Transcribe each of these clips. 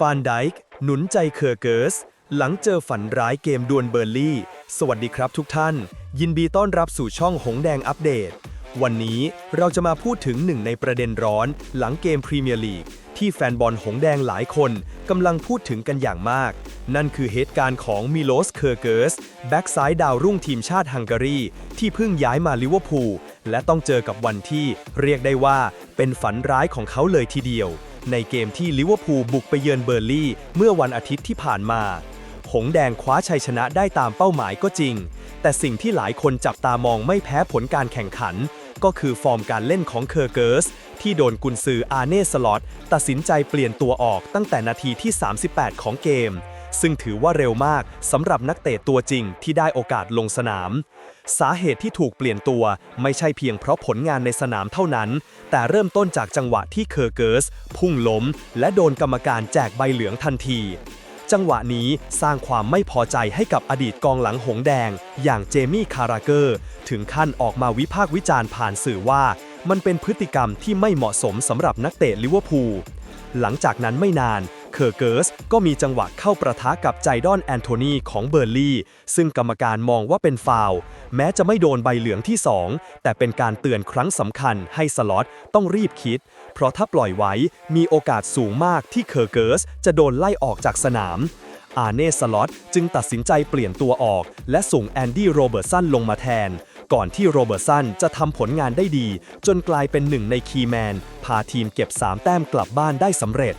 ฟานไดค์หนุนใจเคอร์เกิร์ส หลังเจอฝันร้ายเกมดวลเบอร์ลี่ สวัสดีครับทุกท่าน ยินดีต้อนรับสู่ช่องหงแดงอัปเดต วันนี้เราจะมาพูดถึงหนึ่งในประเด็นร้อน หลังเกมพรีเมียร์ลีกที่แฟนบอลหงแดงหลายคนกำลังพูดถึงกันอย่างมาก นั่นคือเหตุการณ์ของมิโลสเคอร์เกิร์สแบ็กซ้ายดาวรุ่งทีมชาติฮังการี ที่เพิ่งย้ายมาลิเวอร์พูลและต้องเจอกับวันที่เรียกได้ว่าเป็นฝันร้ายของเขาเลยทีเดียว ในเกมที่ลิเวอร์พูลบุกไปเยือนเบอร์ลี่ เมื่อวันอาทิตย์ที่ผ่านมา หงแดงคว้าชัยชนะได้ตามเป้าหมายก็จริง แต่สิ่งที่หลายคนจับตามองไม่แพ้ผลการแข่งขัน ก็คือฟอร์มการเล่นของเคอร์เกิร์ส ที่โดนกุนซืออาเน่สล็อตตัดสินใจเปลี่ยนตัวออกตั้งแต่นาทีที่ 38 ของเกม ซึ่งถือว่าเร็วมากสำหรับนักเตะตัวจริงที่ได้โอกาสลงสนาม สาเหตุที่ถูกเปลี่ยนตัวไม่ใช่เพียงเพราะผลงานในสนามเท่านั้น แต่เริ่มต้นจากจังหวะที่เคอร์เกิร์ส พุ่งล้ม และโดนกรรมการแจกใบเหลืองทันที จังหวะนี้สร้างความไม่พอใจให้กับอดีตกองหลังหงแดง อย่างเจมี่คาราเกอร์ ถึงขั้นออกมาวิพากษ์วิจารณ์ผ่านสื่อว่า มันเป็นพฤติกรรมที่ไม่เหมาะสมสำหรับนักเตะลิเวอร์พูลหลังจากนั้นไม่นาน อร์เกิร์สก็มีจังหวะเข้าประทะกับไจดอนแอนโทนีของเบอร์ลี่ ซึ่งกรรมการมองว่าเป็นฟาวแม้จะไม่โดนใบเหลืองที่ 2 แต่เป็นการเตือนครั้งสำคัญให้สล็อตต้องรีบคิด เพราะถ้าปล่อยไว้มีโอกาสสูงมากที่เคอร์เกิร์สจะโดนไล่ออกจากสนามอาเน่สล็อตจึงตัดสินใจเปลี่ยนตัวออก และส่งแอนดี้โรเบิร์ตสันลงมาแทน ก่อนที่โรเบิร์ตสันจะทำผลงานได้ดี จนกลายเป็นหนึ่งในคีแมน พาทีมเก็บ 3 แต้มกลับบ้านได้สำเร็จ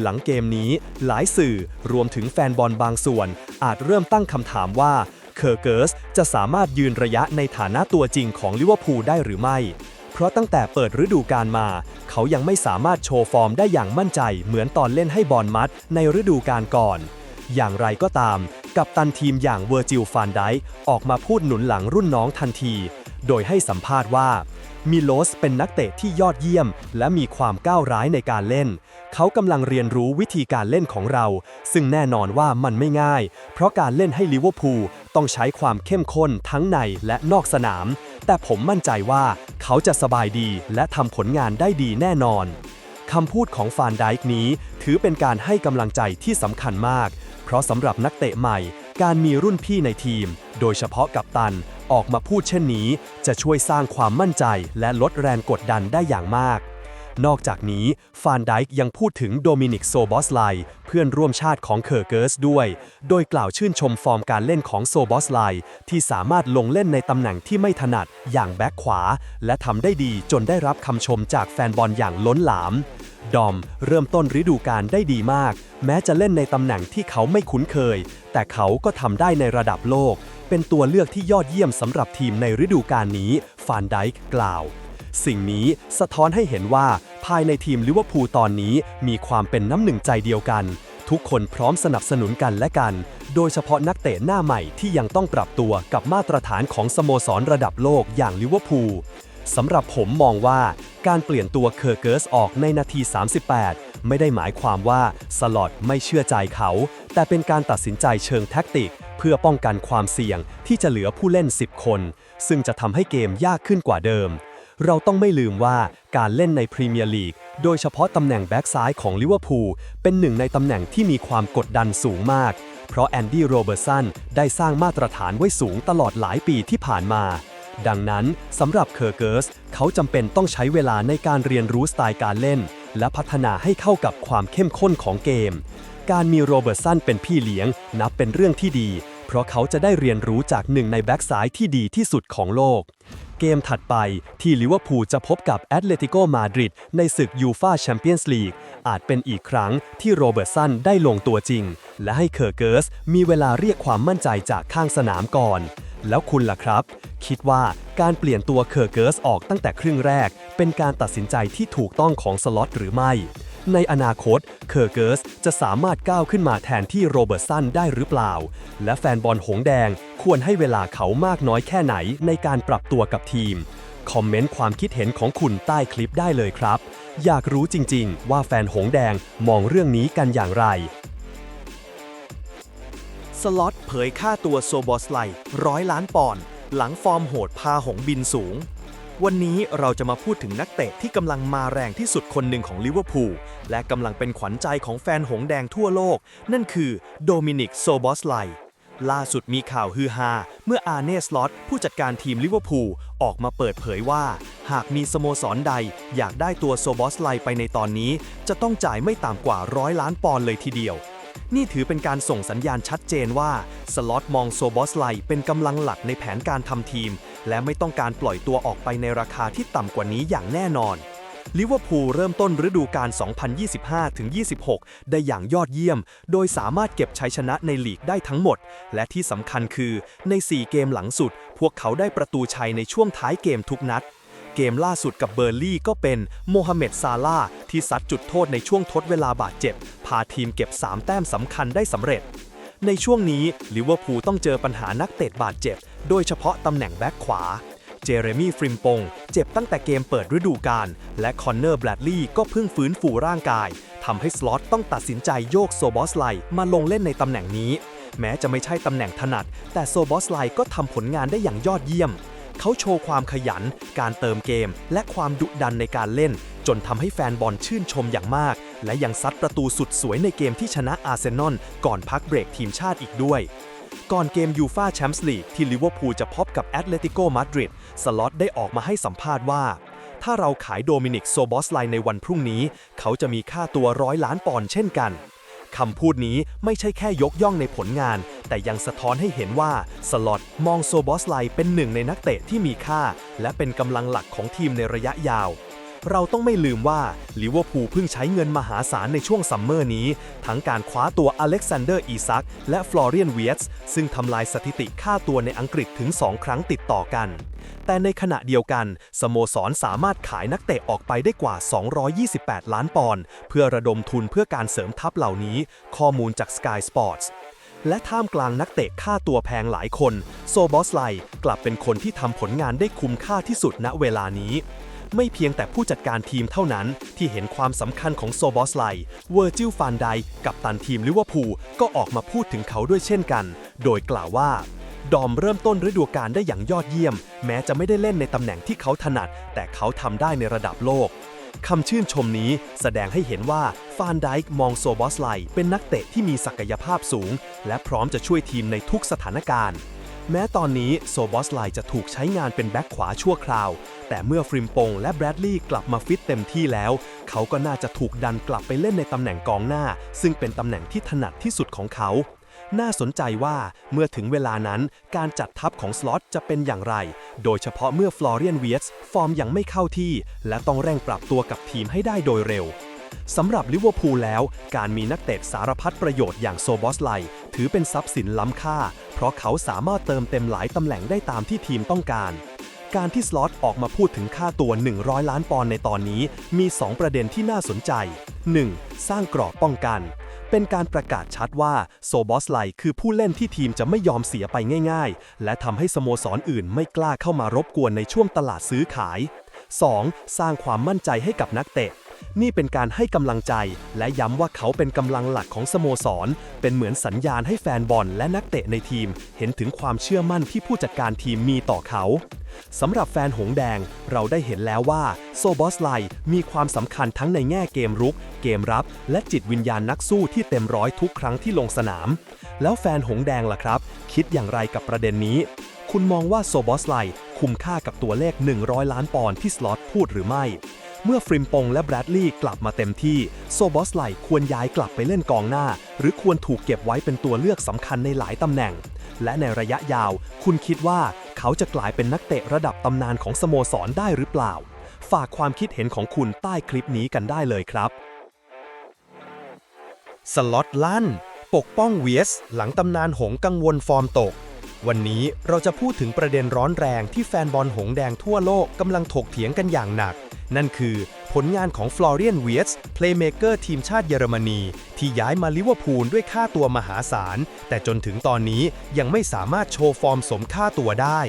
หลังเกมนี้หลายสื่อรวมถึงแฟนบอลบางส่วน อาจเริ่มตั้งคำถามว่าเคอร์เกิร์สจะสามารถยืนระยะในฐานะตัวจริงของลิเวอร์พูลได้หรือไม่ เพราะตั้งแต่เปิดฤดูกาลมา เขายังไม่สามารถโชว์ฟอร์มได้อย่างมั่นใจเหมือนตอนเล่นให้บอลมัดในฤดูกาลก่อน อย่างไรก็ตาม กับตันทีมอย่างเวอร์จิลฟานไดออกมาพูดหนุนหลังรุ่นน้องทันที โดยให้สัมภาษณ์ว่า มิโลสเป็นนักเตะที่ยอดเยี่ยม และมีความก้าวร้ายในการเล่น เขากำลังเรียนรู้วิธีการเล่นของเรา ซึ่งแน่นอนว่ามันไม่ง่าย เพราะการเล่นให้ลิเวอร์พูลต้องใช้ความเข้มข้นทั้งในและนอกสนาม แต่ผมมั่นใจว่าเขาจะสบายดีและทำผลงานได้ดีแน่นอนคำพูดของฟานไดค์นี้ถือเป็นการให้กำลังใจที่สำคัญมาก เพราะสำหรับนักเตะใหม่ การมีรุ่นพี่ในทีม โดยเฉพาะกับตันออกมาพูดเช่นนี้ จะช่วยสร้างความมั่นใจและลดแรงกดดันได้อย่างมาก นอกจากนี้ ฟานไดค์ยังพูดถึงโดมินิกโซบอสไลเพื่อนร่วมชาติของเคอร์เกิร์สด้วย โดยกล่าวชื่นชมฟอร์มการเล่นของโซบอสไลที่สามารถลงเล่นในตำแหน่งที่ไม่ถนัดอย่างแบ็คขวา และทำได้ดีจนได้รับคำชมจากแฟนบอลอย่างล้นหลาม ดอมเริ่มต้นฤดูกาลได้ดีมาก แม้จะเล่นในตำแหน่งที่เขาไม่คุ้นเคย แต่เขาก็ทำได้ในระดับโลก เป็นตัวเลือกที่ยอดเยี่ยมสำหรับทีมในฤดูกาลนี้ ฟานไดค์กล่าว สิ่งนี้สะท้อนให้เห็นว่าภายในทีมลิเวอร์พูลตอนนี้มีความเป็นน้ำหนึ่งใจเดียวกัน ทุกคนพร้อมสนับสนุนกันและกัน โดยเฉพาะนักเตะหน้าใหม่ที่ยังต้องปรับตัวกับมาตรฐานของสโมสรระดับโลกอย่างลิเวอร์พูล สำหรับผมมองว่าการเปลี่ยนตัวเคอร์เกิร์สออกในนาที 38 ไม่ได้หมายความว่าสลอตไม่เชื่อใจเขา แต่เป็นการตัดสินใจเชิงแท็กติก เพื่อป้องกันความเสี่ยงที่จะเหลือผู้เล่น 10 คน ซึ่งจะทำให้เกมยากขึ้นกว่าเดิม เราต้องไม่ลืมว่าการเล่นในพรีเมียร์ลีกโดยเฉพาะตำแหน่งแบ็กซ้ายของลิเวอร์พูลเป็นหนึ่งในตำแหน่งที่มีความกดดันสูงมาก เพราะแอนดี้โรเบอร์สันได้สร้างมาตรฐานไว้สูงตลอดหลายปีที่ผ่านมา ดังนั้นสำหรับเคอร์เกิร์สเขาจำเป็นต้องใช้เวลาในการเรียนรู้สไตล์การเล่น และพัฒนาให้เข้ากับความเข้มข้นของเกม การมีโรเบิร์ตสันเป็นพี่เลี้ยง นับเป็นเรื่องที่ดี เพราะเขาจะได้เรียนรู้จากหนึ่งในแบ็กซ้ายที่ดีที่สุดของโลก เกมถัดไปที่ลิเวอร์พูลจะพบกับแอตเลติโกมาดริดในศึกยูฟาแชมเปี้ยนส์ลีกอาจเป็นอีกครั้งที่โรเบิร์ตสันได้ลงตัวจริง และให้เคอร์เกิร์สมีเวลาเรียกความมั่นใจจากข้างสนามก่อน แล้วคุณล่ะครับ คิดว่าการเปลี่ยนตัวเคอร์เกิร์สออกตั้งแต่ครึ่งแรก เป็นการตัดสินใจที่ถูกต้องของสล็อตหรือไม่ ในอนาคตเคอร์เกิร์สจะสามารถก้าวขึ้นมาแทนที่โรเบิร์ตสันได้หรือเปล่า และแฟนบอลหงแดงควรให้เวลาเขามากน้อยแค่ไหนในการปรับตัวกับทีม คอมเมนต์ความคิดเห็นของคุณใต้คลิปได้เลยครับ อยากรู้จริง ๆ ว่าแฟนหงแดงมองเรื่องนี้กันอย่างไร สล็อตเผยค่าตัวโซบอสไลร้อยล้านปอนด์หลังฟอร์มโหดพาหงบินสูง วันนี้เราจะมาพูดถึงนักเตะที่กำลังมาแรงที่สุดคนหนึ่งของลิเวอร์พูลและกำลังเป็นขวัญใจของแฟนหงแดงทั่วโลก นั่นคือโดมินิกโซบอสไลล่าสุดมีข่าวฮือฮาเมื่ออาเนสลอตผู้จัดการทีมลิเวอร์พูลออกมาเปิดเผยว่า หากมีสโมสรใดอยากได้ตัวโซบอสไลไปในตอนนี้ จะต้องจ่ายไม่ต่ำกว่าร้อยล้านปอนด์เลยทีเดียว นี่ถือเป็นการส่งสัญญาณชัดเจนว่า สล็อตมองโซบอสไลเป็นกำลังหลักในแผนการทำทีม และไม่ต้องการปล่อยตัวออกไปในราคาที่ต่ำกว่านี้อย่างแน่นอนลิเวอร์พูลเริ่มต้นฤดูกาล 2025-26 ได้อย่างยอดเยี่ยม โดยสามารถเก็บชัยชนะในลีกได้ทั้งหมด และที่สำคัญคือใน 4 เกมหลังสุด พวกเขาได้ประตูชัยในช่วงท้ายเกมทุกนัด เกมล่าสุดกับเบอร์ลี่ก็เป็นโมฮัมเหม็ดซาลาที่ซัดจุดโทษในช่วงทดเวลาบาดเจ็บ พาทีมเก็บ 3 แต้มสำคัญได้สำเร็จ ในช่วงนี้ลิเวอร์พูลต้องเจอปัญหานักเตะบาดเจ็บ โดยเฉพาะตำแหน่งแบ็คขวา เจเรมี่ฟริมปงเจ็บตั้งแต่เกมเปิดฤดูกาลและคอนเนอร์แบรดลีย์ก็เพิ่งฟื้นฟูร่างกายทำให้สล็อตต้องตัดสินใจโยกโซบอสไลมาลงเล่นในตำแหน่งนี้ แม้จะไม่ใช่ตำแหน่งถนัด แต่โซบอสไลก็ทำผลงานได้อย่างยอดเยี่ยม เขาโชว์ความขยัน การเติมเกม และความดุดันในการเล่น จนทำให้แฟนบอลชื่นชมอย่างมาก และยังซัดประตูสุดสวยในเกมที่ชนะอาร์เซนอลก่อนพักเบรกทีมชาติอีกด้วยก่อนเกมยูฟาแชมเปี้ยนส์ลีกที่ลิเวอร์พูลจะพบกับแอตเลติโกมาดริดสล็อตได้ออกมาให้สัมภาษณ์ว่า ถ้าเราขายโดมินิกโซบอสไลในวันพรุ่งนี้ เขาจะมีค่าตัวร้อยล้านปอนด์เช่นกัน คำพูดนี้ไม่ใช่แค่ยกย่องในผลงาน แต่ยังสะท้อนให้เห็นว่า สลอตมองโซบอสไลเป็นหนึ่งในนักเตะที่มีค่า และเป็นกำลังหลักของทีมในระยะยาว เราต้องไม่ลืมว่าลิเวอร์พูลเพิ่งใช้เงินมหาศาลในช่วงซัมเมอร์นี้ ทั้งการคว้าตัวอเล็กซานเดอร์อีซักและฟลอเรียนเวียสซึ่งทำลายสถิติค่าตัวในอังกฤษถึง 2 ครั้งติดต่อกัน แต่ในขณะเดียวกัน สโมสรสามารถขายนักเตะออกไปได้กว่า 228 ล้านปอนด์เพื่อระดมทุนเพื่อการเสริมทัพเหล่านี้ ข้อมูลจาก Sky Sports และท่ามกลางนักเตะค่าตัวแพงหลายคน โซบอสไลกลับเป็นคนที่ทำผลงานได้คุ้มค่าที่สุดณเวลานี้ ไม่เพียงแต่ผู้จัดการทีมเท่านั้น ที่เห็นความสำคัญของโซบอสไล เวอร์จิลฟานไดกับตันทีมลิเวอร์พูลก็ออกมาพูดถึงเขาด้วยเช่นกัน โดยกล่าวว่า ดอมเริ่มต้นฤดูกาลได้อย่างยอดเยี่ยม แม้จะไม่ได้เล่นในตำแหน่งที่เขาถนัด แต่เขาทำได้ในระดับโลกคำชื่นชมนี้แสดงให้เห็นว่าฟานไดค์มองโซบอสไลเป็นนักเตะที่มีศักยภาพสูง และพร้อมจะช่วยทีมในทุกสถานการณ์ แม้ตอนนี้โซบอสไลจะถูกใช้งานเป็นแบ็คขวาชั่วคราว แต่เมื่อฟริมปงและแบรดลีย์กลับมาฟิตเต็มที่แล้ว เขาก็น่าจะถูกดันกลับไปเล่นในตำแหน่งกองหน้า ซึ่งเป็นตำแหน่งที่ถนัดที่สุดของเขา น่าสนใจว่าเมื่อถึงเวลานั้นการจัดทัพของสล็อตจะเป็นอย่างไร โดยเฉพาะเมื่อฟลอเรียนเวียสฟอร์มยังไม่เข้าที่ และต้องเร่งปรับตัวกับทีมให้ได้โดยเร็ว สำหรับลิเวอร์พูลแล้ว การมีนักเตะสารพัดประโยชน์อย่างโซบอสไลถือเป็นทรัพย์สินล้ำค่า เพราะเขาสามารถเติมเต็มหลายตำแหน่งได้ตามที่ทีมต้องการ การที่สล็อตออกมาพูดถึงค่าตัว 100 ล้านปอนด์ในตอนนี้ มี 2 ประเด็นที่น่าสนใจ 1. สร้างกรอบป้องกัน เป็นการประกาศชัดว่าโซบอสไลคือผู้เล่นที่ทีมจะไม่ยอมเสียไปง่าย ๆ และทำให้สโมสรออื่นไม่กล้าเข้ามารบกวนในช่วงตลาดซื้อขาย 2. สร้างความมั่นใจให้กับนักเตะ นี่เป็นการให้กำลังใจ และย้ำว่าเขาเป็นกำลังหลักของสโมสร เป็นเหมือนสัญญาณให้แฟนบอลและนักเตะในทีม เห็นถึงความเชื่อมั่นที่ผู้จัดการทีมมีต่อเขาสำหรับแฟนหงแดง เราได้เห็นแล้วว่าโซบอสไลมีความสำคัญทั้งในแง่เกมรุก เกมรับ และจิตวิญญาณนักสู้ที่เต็มร้อยทุกครั้งที่ลงสนาม แล้วแฟนหงแดงล่ะครับ คิดอย่างไรกับประเด็นนี้ คุณมองว่าโซบอสไลคุ้มค่ากับตัวเลข 100 ล้านปอนด์ที่สล็อตพูดหรือไม่ เมื่อฟริมปงและแบรดลีย์กลับมาเต็มที่ โซบอสไลควรย้ายกลับไปเล่นกองหน้า หรือควรถูกเก็บไว้เป็นตัวเลือกสำคัญในหลายตำแหน่ง และในระยะยาว คุณคิดว่าเขาจะกลายเป็นนักเตะระดับตำนานของสโมสรได้หรือเปล่า ฝากความคิดเห็นของคุณใต้คลิปนี้กันได้เลยครับ สล็อตลั่น ปกป้องเวียส หลังตำนานหงกังวลฟอร์มตกวันนี้เราจะพูดถึงประเด็นร้อนแรงที่แฟนบอลหงแดงทั่วโลกกำลังถกเถียงกันอย่างหนัก นั่นคือผลงานของฟลอเรียนเวียสเพลย์เมเกอร์ทีมชาติเยอรมนี ที่ย้ายมาลิเวอร์พูลด้วยค่าตัวมหาศาล แต่จนถึงตอนนี้ยังไม่สามารถโชว์ฟอร์มสมค่าตัวได้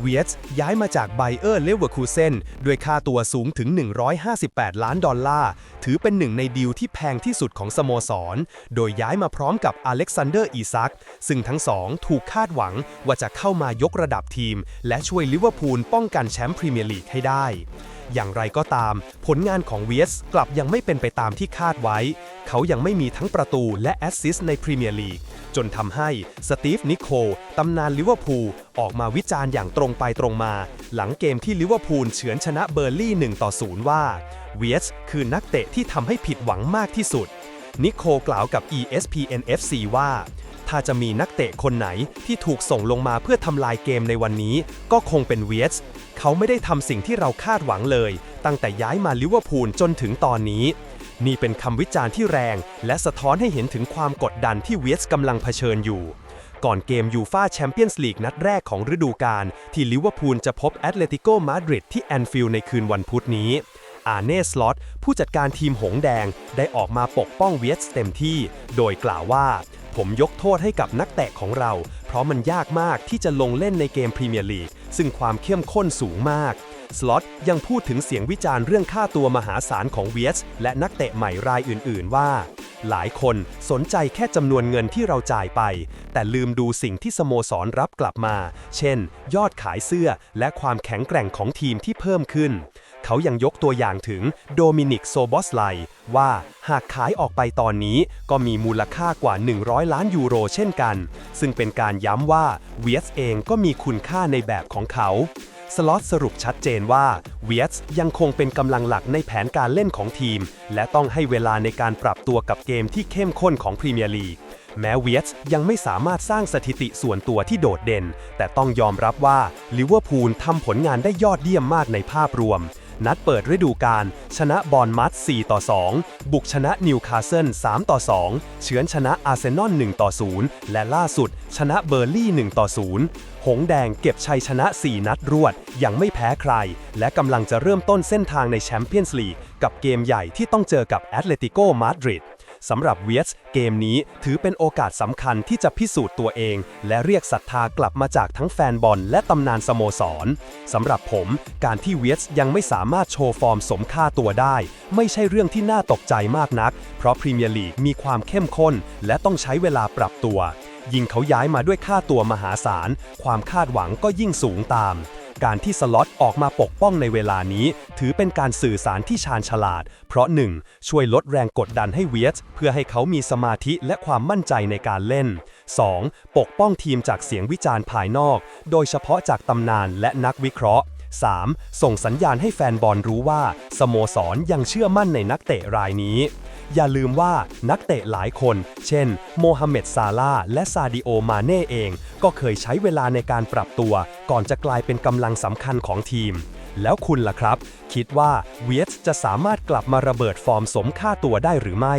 เวียตย้ายมาจากไบเออร์เลเวอร์คูเซนด้วยค่าตัวสูงถึง 158 ล้านดอลลาร์ ถือเป็นหนึ่งในดีลที่แพงที่สุดของสโมสร โดยย้ายมาพร้อมกับอเล็กซานเดอร์อีซัก ซึ่งทั้งสองถูกคาดหวังว่าจะเข้ามายกระดับทีม และช่วยลิเวอร์พูลป้องกันแชมป์พรีเมียร์ลีกให้ได้อย่างไรก็ตาม ผลงานของเวียสกลับยังไม่เป็นไปตามที่คาดไว้ เขายังไม่มีทั้งประตูและแอสซิสต์ในพรีเมียร์ลีก จนทำให้สตีฟนิโคลตำนานลิเวอร์พูลออกมาวิจารณ์อย่างตรงไปตรงมา หลังเกมที่ลิเวอร์พูลเฉือนชนะเบอร์ลี่1ต่อ0ว่าเวียสคือนักเตะที่ทำให้ผิดหวังมากที่สุด นิโคลกล่าวกับ ESPN FC ว่า ถ้าจะมีนักเตะคนไหนที่ถูกส่งลงมาเพื่อทำลายเกมในวันนี้ ก็คงเป็นเวียสเขาไม่ได้ทำสิ่งที่เราคาดหวังเลย ตั้งแต่ย้ายมาลิเวอร์พูลจนถึงตอนนี้ นี่เป็นคำวิจารณ์ที่แรง และสะท้อนให้เห็นถึงความกดดันที่เวียสกำลังเผชิญอยู่ ก่อนเกมยูฟาแชมเปี้ยนส์ลีกนัดแรกของฤดูกาลที่ลิเวอร์พูลจะพบแอตเลติโกมาดริดที่แอนฟิลด์ในคืนวันพุธนี้ อาเน่สล็อตผู้จัดการทีมหงแดงได้ออกมาปกป้องเวียสเต็มที่ โดยกล่าวว่าผมยกโทษให้กับนักเตะของเรา เพราะมันยากมากที่จะลงเล่นในเกมพรีเมียร์ลีกซึ่งความเข้มข้นสูงมาก สล็อตยังพูดถึงเสียงวิจารณ์เรื่องค่าตัวมหาศาลของเวียสและนักเตะใหม่รายอื่น ๆ ว่า หลายคนสนใจแค่จำนวนเงินที่เราจ่ายไป แต่ลืมดูสิ่งที่สโมสรรับกลับมา เช่น ยอดขายเสื้อและความแข็งแกร่งของทีมที่เพิ่มขึ้น เขายังยกตัวอย่างถึงโดมินิกโซบอสไลว่าหากขายออกไปตอนนี้ก็มีมูลค่ากว่า 100 ล้านยูโรเช่นกัน ซึ่งเป็นการย้ำว่าเวียสเองก็มีคุณค่าในแบบของเขา สล็อตสรุปชัดเจนว่าเวียสยังคงเป็นกำลังหลักในแผนการเล่นของทีม และต้องให้เวลาในการปรับตัวกับเกมที่เข้มข้นของพรีเมียร์ลีกแม้เวียสยังไม่สามารถสร้างสถิติส่วนตัวที่โดดเด่น แต่ต้องยอมรับว่าลิเวอร์พูลทำผลงานได้ยอดเยี่ยมมากในภาพรวม นัดเปิดฤดูกาลชนะบอลมัด4ต่อ 2 บุกชนะนิวคาสเซิล3ต่อ 2 เฉือนชนะอาร์เซนอล1ต่อ 0 และล่าสุดชนะเบอร์ลี่1ต่อ 0 หงแดงเก็บชัยชนะ 4 นัดรวด ยังไม่แพ้ใคร และกำลังจะเริ่มต้นเส้นทางในแชมเปี้ยนส์ลีกกับเกมใหญ่ที่ต้องเจอกับแอตเลติโกมาดริดสำหรับเวียสเกมนี้ถือเป็นโอกาสสำคัญที่จะพิสูจน์ตัวเอง และเรียกศรัทธากลับมาจากทั้งแฟนบอลและตำนานสโมสรสำหรับผมการที่เวียสยังไม่สามารถโชว์ฟอร์มสมค่าตัวได้ ไม่ใช่เรื่องที่น่าตกใจมากนัก เพราะพรีเมียร์ลีกมีความเข้มข้น และต้องใช้เวลาปรับตัว ยิ่งเขาย้ายมาด้วยค่าตัวมหาศาล ความคาดหวังก็ยิ่งสูงตาม การที่สล็อตออกมาปกป้องในเวลานี้ ถือเป็นการสื่อสารที่ชาญฉลาด เพราะ 1. ช่วยลดแรงกดดันให้เวียสเพื่อให้เขามีสมาธิและความมั่นใจในการเล่น 2. ปกป้องทีมจากเสียงวิจารณ์ภายนอก โดยเฉพาะจากตำนานและนักวิเคราะห์ 3. ส่งสัญญาณให้แฟนบอลรู้ว่า สโมสรยังเชื่อมั่นในนักเตะรายนี้ อย่าลืมว่านักเตะหลายคน เช่น โมฮัมเหม็ดซาลาและซาดิโอมาเน่เอง ก็เคยใช้เวลาในการปรับตัว ก่อนจะกลายเป็นกำลังสำคัญของทีม แล้วคุณล่ะครับ คิดว่าเวียสจะสามารถกลับมาระเบิดฟอร์มสมค่าตัวได้หรือไม่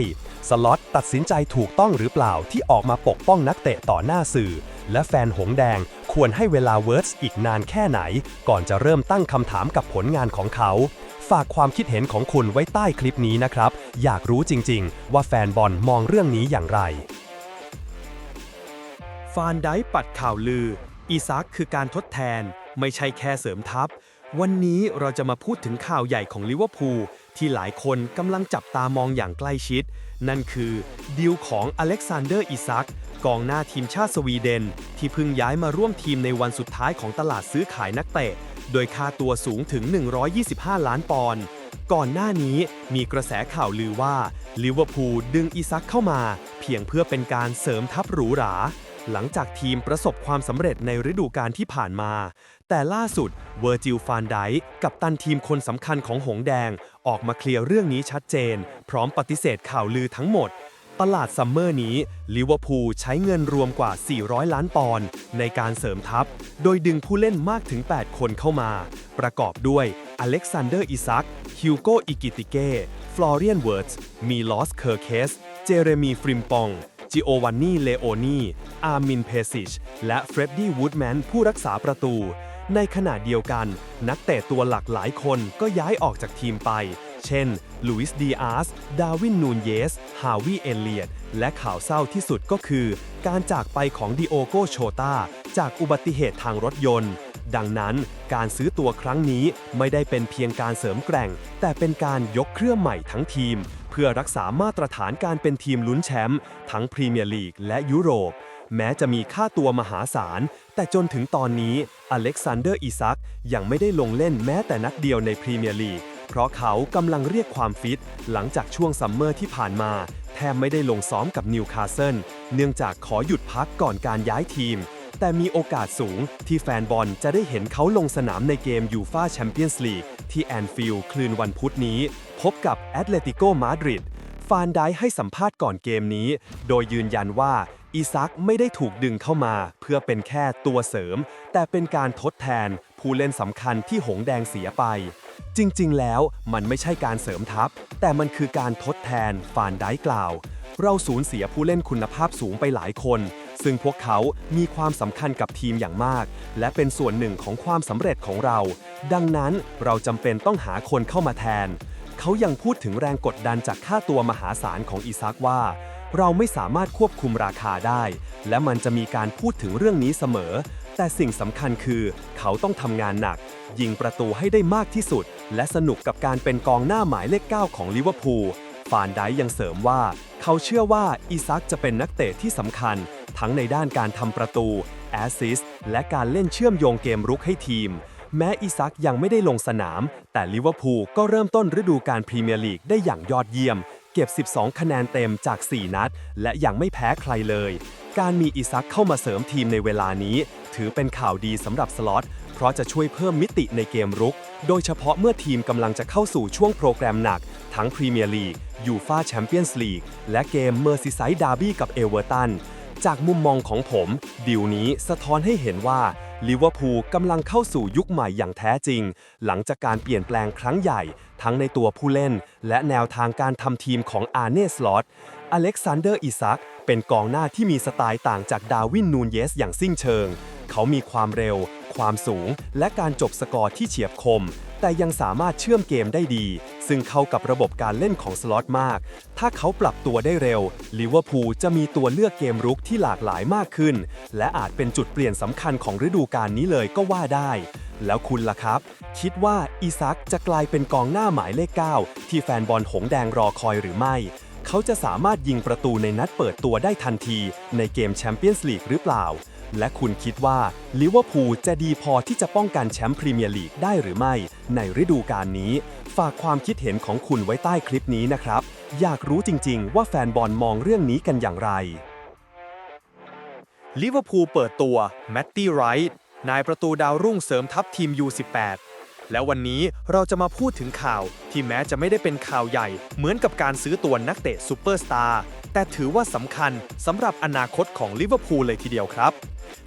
สล็อตตัดสินใจถูกต้องหรือเปล่าที่ออกมาปกป้องนักเตะต่อหน้าสื่อ และแฟนหงแดงควรให้เวลาเวิร์สอีกนานแค่ไหน ก่อนจะเริ่มตั้งคำถามกับผลงานของเขา ฝากความคิดเห็นของคุณไว้ใต้คลิปนี้นะครับ อยากรู้จริง ๆ ว่าแฟนบอลมองเรื่องนี้อย่างไร ฟานไดปัดข่าวลือ อีซักคือการทดแทน ไม่ใช่แค่เสริมทัพ วันนี้เราจะมาพูดถึงข่าวใหญ่ของลิเวอร์พูลที่หลายคนกำลังจับตามองอย่างใกล้ชิด นั่นคือดีลของอเล็กซานเดอร์อีซักกองหน้าทีมชาติสวีเดน ที่เพิ่งย้ายมาร่วมทีมในวันสุดท้ายของตลาดซื้อขายนักเตะ โดยค่าตัวสูงถึง 125 ล้านปอนด์ ก่อนหน้านี้มีกระแสข่าวลือว่าลิเวอร์พูลดึงอีซักเข้ามา เพียงเพื่อเป็นการเสริมทัพหรูหรา หลังจากทีมประสบความสำเร็จในฤดูกาลที่ผ่านมา แต่ล่าสุดเวอร์จิลฟานไดกับตันทีมคนสำคัญของหงแดง ออกมาเคลียร์เรื่องนี้ชัดเจน พร้อมปฏิเสธข่าวลือทั้งหมด ตลาดซัมเมอร์นี้ลิเวอร์พูลใช้เงินรวมกว่า 400 ล้านปอนด์ในการเสริมทัพ โดยดึงผู้เล่นมากถึง 8 คนเข้ามา ประกอบด้วยอเล็กซานเดอร์อิซักฮิวโกอิกิติเก้ฟลอเรียนเวิร์ดส์มีลอสเคอร์เคส เจเรมีฟริมปองจิโอวานนีเลโอนีอาร์มินเพซิช และเฟรดดี้วูดแมนผู้รักษาประตู ในขณะเดียวกัน นักเตะตัวหลักหลายคนก็ย้ายออกจากทีมไป เช่นลุยส์ดีอาร์สดาวินนูนเยส ฮาวิเอเลียดและข่าวเศร้าที่สุดก็คือ การจากไปของดิโอโกโชตาจากอุบัติเหตุทางรถยนต์ ดังนั้นการซื้อตัวครั้งนี้ไม่ได้เป็นเพียงการเสริมแกร่ง แต่เป็นการยกเครื่องใหม่ทั้งทีม เพื่อรักษามาตรฐานการเป็นทีมลุ้นแชมป์ทั้งพรีเมียร์ลีกและยุโรปแม้จะมีค่าตัวมหาศาล แต่จนถึงตอนนี้ อเล็กซานเดอร์ อิซักยังไม่ได้ลงเล่นแม้แต่นัดเดียวในพรีเมียร์ลีก เพราะเขากำลังเรียกความฟิต หลังจากช่วงซัมเมอร์ที่ผ่านมา แทบไม่ได้ลงซ้อมกับนิวคาสเซิลเนื่องจากขอหยุดพักก่อนการย้ายทีม แต่มีโอกาสสูงที่แฟนบอลจะได้เห็นเขาลงสนามในเกมยูฟาแชมเปี้ยนส์ลีกที่แอนฟิลด์คืนวันพุธนี้ พบกับแอตเลติโกมาดริดฟานไดให้สัมภาษณ์ก่อนเกมนี้ โดยยืนยันว่าอีซักไม่ได้ถูกดึงเข้ามา เพื่อเป็นแค่ตัวเสริม แต่เป็นการทดแทนผู้เล่นสำคัญที่หงแดงเสียไป จริงๆ แล้วมันไม่ใช่การเสริมทัพ แต่มันคือการทดแทนฟานไดกล่าว เราสูญเสียผู้เล่นคุณภาพสูงไปหลายคน ซึ่งพวกเขามีความสำคัญกับทีมอย่างมาก และเป็นส่วนหนึ่งของความสำเร็จของเรา ดังนั้นเราจำเป็นต้องหาคนเข้ามาแทน เขายังพูดถึงแรงกดดันจากค่าตัวมหาศาลของอีซักว่า เราไม่สามารถควบคุมราคาได้ และมันจะมีการพูดถึงเรื่องนี้เสมอ แต่สิ่งสำคัญคือ เขาต้องทำงานหนัก ยิงประตูให้ได้มากที่สุด และสนุกกับการเป็นกองหน้าหมายเลข 9 ของลิเวอร์พูลฟานไดยังเสริมว่า เขาเชื่อว่าอีซักจะเป็นนักเตะที่สำคัญ ทั้งในด้านการทำประตู แอสซิสและการเล่นเชื่อมโยงเกมรุกให้ทีม แม้อีซักยังไม่ได้ลงสนาม แต่ลิเวอร์พูลก็เริ่มต้นฤดูกาลพรีเมียร์ลีกได้อย่างยอดเยี่ยม เก็บ 12 คะแนนเต็มจาก 4 นัด และยังไม่แพ้ใครเลย การมีอีซักเข้ามาเสริมทีมในเวลานี้ ถือเป็นข่าวดีสำหรับสล็อต เพราะจะช่วยเพิ่มมิติในเกมรุก โดยเฉพาะเมื่อทีมกำลังจะเข้าสู่ช่วงโปรแกรมหนัก ทั้งพรีเมียร์ลีกยูฟาแชมเปี้ยนส์ลีกและเกมเมอร์ซิไซด์ดาร์บี้กับเอเวอร์ตันจากมุมมองของผมดีลนี้สะท้อนให้เห็นว่าลิเวอร์พูลกำลังเข้าสู่ยุคใหม่อย่างแท้จริง หลังจากการเปลี่ยนแปลงครั้งใหญ่ ทั้งในตัวผู้เล่น และแนวทางการทำทีมของอาร์เนสลอตอเล็กซานเดอร์อิซักเป็นกองหน้าที่มีสไตล์ต่างจากดาวินนูนเยสอย่างสิ้นเชิง เขามีความเร็ว ความสูง และการจบสกอร์ที่เฉียบคม แต่ยังสามารถเชื่อมเกมได้ดี ซึ่งเข้ากับระบบการเล่นของสล็อตมาก ถ้าเขาปรับตัวได้เร็วลิเวอร์พูลจะมีตัวเลือกเกมรุกที่หลากหลายมากขึ้น และอาจเป็นจุดเปลี่ยนสำคัญของฤดูกาลนี้เลยก็ว่าได้ แล้วคุณล่ะครับ คิดว่าอีซักจะกลายเป็นกองหน้าหมายเลข 9 ที่แฟนบอลหงแดงรอคอยหรือไม่ เขาจะสามารถยิงประตูในนัดเปิดตัวได้ทันทีในเกมแชมเปี้ยนส์ลีกหรือเปล่า และคุณคิดว่าลิเวอร์พูลจะดีพอที่จะป้องกันแชมป์พรีเมียร์ลีกได้หรือไม่ ในฤดูกาลนี้ ฝากความคิดเห็นของคุณไว้ใต้คลิปนี้นะครับ อยากรู้จริง ๆ ว่าแฟนบอลมองเรื่องนี้กันอย่างไรลิเวอร์พูลเปิดตัวแมตตี้ไรท์ นายประตูดาวรุ่งเสริมทัพทีม U18 แล้ววันนี้เราจะมาพูดถึงข่าวที่แม้จะไม่ได้เป็นข่าวใหญ่ เหมือนกับการซื้อตัวนักเตะซูเปอร์สตาร์แต่ถือว่าสำคัญสำหรับอนาคตของลิเวอร์พูลเลยทีเดียวครับ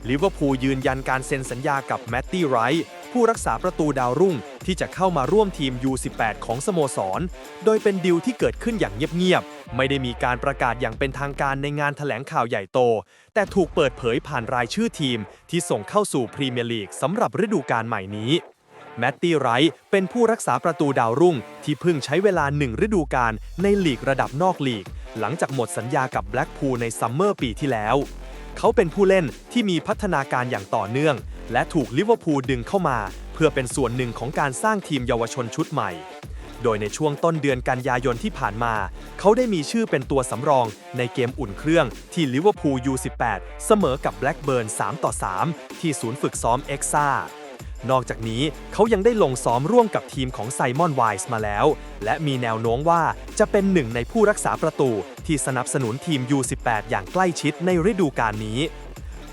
ลิเวอร์พูลยืนยันการเซ็นสัญญากับแมตตี้ไรท์ผู้รักษาประตูดาวรุ่งที่จะเข้ามาร่วมทีม U18 ของสโมสร โดยเป็นดิวที่เกิดขึ้นอย่างเงียบๆ ไม่ได้มีการประกาศอย่างเป็นทางการในงานแถลงข่าวใหญ่โต แต่ถูกเปิดเผยผ่านรายชื่อทีมที่ส่งเข้าสู่พรีเมียร์ลีกสำหรับฤดูกาลใหม่นี้ แมตตี้ไรท์เป็นผู้รักษาประตูดาวรุ่ง ที่เพิ่งใช้เวลาหนึ่งฤดูกาลในลีกระดับนอกลีก หลังจากหมดสัญญากับแบล็กพูลในซัมเมอร์ปีที่แล้ว เขาเป็นผู้เล่นที่มีพัฒนาการอย่างต่อเนื่อง และถูกลิเวอร์พูลดึงเข้ามา เพื่อเป็นส่วนหนึ่งของการสร้างทีมเยาวชนชุดใหม่ โดยในช่วงต้นเดือนกันยายนที่ผ่านมา เขาได้มีชื่อเป็นตัวสำรองในเกมอุ่นเครื่องที่ลิเวอร์พูล U18 เสมอกับแบล็กเบิร์น 3 ต่อ 3 ที่ศูนย์ฝึกซ้อมเอ็กซ่า นอกจากนี้เขายังได้ลงซ้อมร่วมกับทีมของไซมอนไวส์มาแล้ว และมีแนวโน้มว่าจะเป็นหนึ่งในผู้รักษาประตู ที่สนับสนุนทีม U18 อย่างใกล้ชิดในฤดูกาลนี้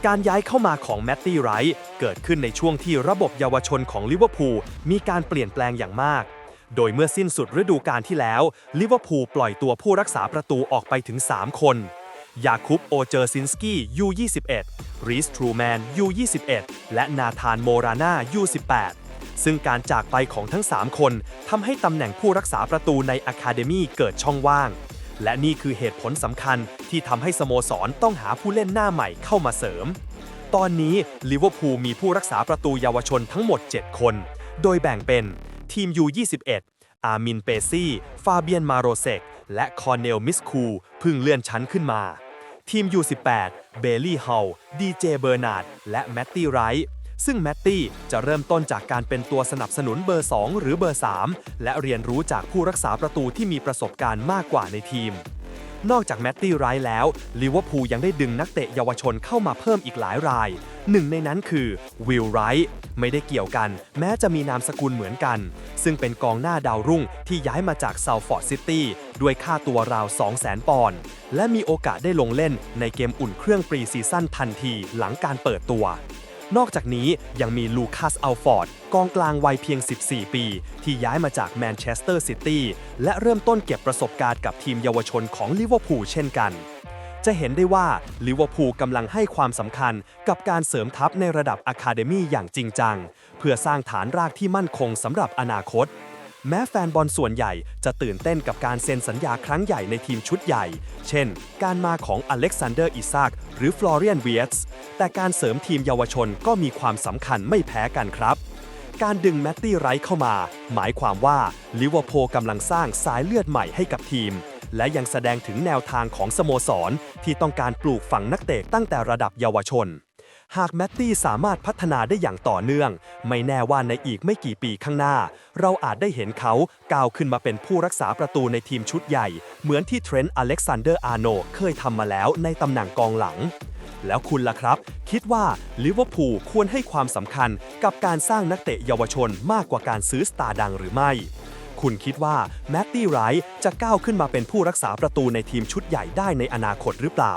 การย้ายเข้ามาของแมตตี้ไรท์เกิดขึ้นในช่วงที่ระบบเยาวชนของลิเวอร์พูลมีการเปลี่ยนแปลงอย่างมาก โดยเมื่อสิ้นสุดฤดูกาลที่แล้วลิเวอร์พูลปล่อยตัวผู้รักษาประตูออกไปถึง 3 คน ยาคุปโอเจอร์ซินสกี้ U21 รีสทรูแมน U21 และนาธานโมราน่า U18 ซึ่งการจากไปของทั้ง 3 คนทำให้ตำแหน่งผู้รักษาประตูในอะคาเดมีเกิดช่องว่าง และนี่คือเหตุผลสำคัญที่ทำให้สโมสรต้องหาผู้เล่นหน้าใหม่เข้ามาเสริม ตอนนี้ลิเวอร์พูลมีผู้รักษาประตูเยาวชนทั้งหมด 7 คน โดยแบ่งเป็นทีม U21 อาร์มินเปซี่ ฟาเบียนมาโรเซก และคอร์เนลมิสคูเพิ่งเลื่อนชั้นขึ้นมา ทีม U18 เบลลี่เฮาดีเจเบอร์นาร์ด และแมตตี้ไรท์ซึ่งแมตตี้จะเริ่มต้นจากการเป็นตัวสนับสนุนเบอร์ 2 หรือเบอร์ 3 และเรียนรู้จากผู้รักษาประตูที่มีประสบการณ์มากกว่าในทีม นอกจากแมตตี้ไรแล้วลิเวอร์พูลยังได้ดึงนักเตะเยาวชนเข้ามาเพิ่มอีกหลายราย หนึ่งในนั้นคือวิลไรท์ไม่ได้เกี่ยวกัน แม้จะมีนามสกุลเหมือนกัน ซึ่งเป็นกองหน้าดาวรุ่งที่ย้ายมาจากเซาฟอร์ดซิตี้ด้วยค่าตัวราว 200,000 ปอนด์และมีโอกาสได้ลงเล่นในเกมอุ่นเครื่องปรีซีซั่นทันทีหลังการเปิดตัว นอกจากนี้ยังมีลูคัสอัลฟอร์ดกองกลางวัยเพียง 14 ปี ที่ย้ายมาจากแมนเชสเตอร์ซิตี้และเริ่มต้นเก็บประสบการณ์กับทีมเยาวชนของลิเวอร์พูลเช่นกัน จะเห็นได้ว่าลิเวอร์พูลกำลังให้ความสำคัญกับการเสริมทัพในระดับอะคาเดมี่อย่างจริงจัง เพื่อสร้างฐานรากที่มั่นคงสำหรับอนาคต แม้แฟนบอลส่วนใหญ่จะตื่นเต้นกับการเซ็นสัญญาครั้งใหญ่ในทีมชุดใหญ่ เช่น การมาของอเล็กซานเดอร์อิซากหรือฟลอเรียนเวียสแต่การเสริมทีมเยาวชนก็มีความสำคัญไม่แพ้กันครับ การดึงแมตตี้ไรท์เข้ามา หมายความว่าลิเวอร์พูลกำลังสร้างสายเลือดใหม่ให้กับทีม และยังแสดงถึงแนวทางของสโมสร ที่ต้องการปลูกฝังนักเตะตั้งแต่ระดับเยาวชน หากแมตตี้สามารถพัฒนาได้อย่างต่อเนื่อง ไม่แน่ว่าในอีกไม่กี่ปีข้างหน้า เราอาจได้เห็นเขาก้าวขึ้นมาเป็นผู้รักษาประตูในทีมชุดใหญ่ เหมือนที่เทรนต์อเล็กซานเดอร์อาร์โนเคยทำมาแล้วในตำแหน่งกองหลัง แล้วคุณล่ะครับ คิดว่าลิเวอร์พูลควรให้ความสำคัญกับการสร้างนักเตะเยาวชนมากกว่าการซื้อสตาร์ดังหรือไม่คุณคิดว่าแมตตี้ไรท์จะก้าวขึ้นมาเป็นผู้รักษาประตูในทีมชุดใหญ่ได้ในอนาคตหรือเปล่า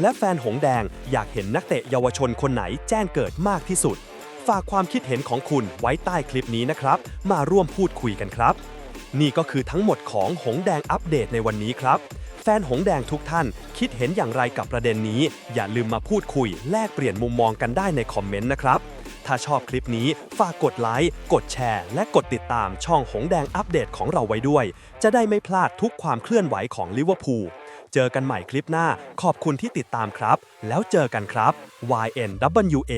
และแฟนหงแดงอยากเห็นนักเตะเยาวชนคนไหนแจ้งเกิดมากที่สุด ฝากความคิดเห็นของคุณไว้ใต้คลิปนี้นะครับ มาร่วมพูดคุยกันครับ นี่ก็คือทั้งหมดของหงแดงอัปเดตในวันนี้ครับ แฟนหงแดงทุกท่านคิดเห็นอย่างไรกับประเด็นนี้ อย่าลืมมาพูดคุยแลกเปลี่ยนมุมมองกันได้ในคอมเมนต์นะครับถ้าชอบคลิปนี้ฝากกดไลค์ กดแชร์ และกดติดตามช่องหงแดงอัปเดตของเราไว้ด้วย จะได้ไม่พลาดทุกความเคลื่อนไหวของลิเวอร์พูล เจอกันใหม่คลิปหน้า ขอบคุณที่ติดตามครับ แล้วเจอกันครับ YNWA